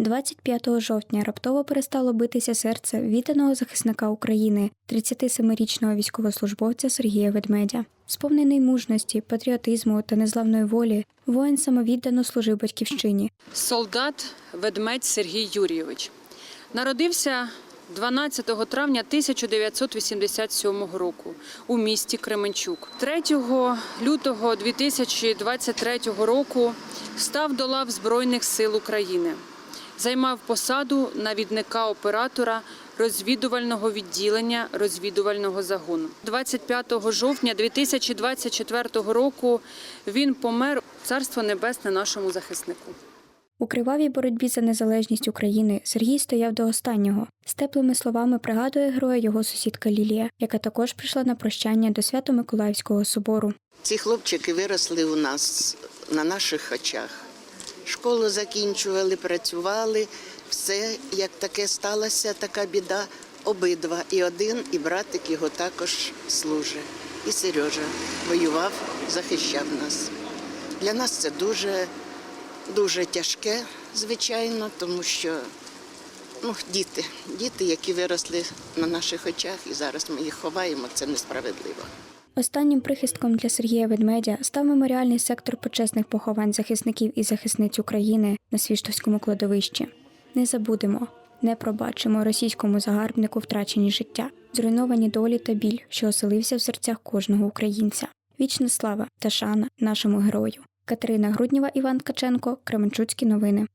25 жовтня раптово перестало битися серце відданого захисника України, 37-річного військовослужбовця Сергія Ведмедя. Сповнений мужності, патріотизму та незламної волі, воїн самовіддано служив батьківщині. Солдат Ведмедь Сергій Юрійович народився 12 травня 1987 року у місті Кременчук. 3 лютого 2023 року став до лав Збройних сил України. Займав посаду навідника оператора розвідувального відділення розвідувального загону. 25 жовтня 2024 року він помер. Царство небесне нашому захиснику. У кривавій боротьбі за незалежність України Сергій стояв до останнього. З теплими словами пригадує героя його сусідка Лілія, яка також прийшла на прощання до Свято-Миколаївського собору. Ці хлопчики виросли у нас на наших очах. Школу закінчували, працювали. Все, як таке сталося, така біда. Обидва. І один, і братик його також служить. І Сережа воював, захищав нас. Для нас це дуже, дуже тяжке, звичайно, тому що ну, діти, діти, які виросли на наших очах, і зараз ми їх ховаємо, це несправедливо. Останнім прихистком для Сергія Ведмедя став меморіальний сектор почесних поховань захисників і захисниць України на Свіштовському кладовищі. Не забудемо, не пробачимо російському загарбнику втрачені життя, зруйновані долі та біль, що оселився в серцях кожного українця. Вічна слава та шана нашому герою. Катерина Груднєва, Іван Ткаченко, Кременчуцькі новини.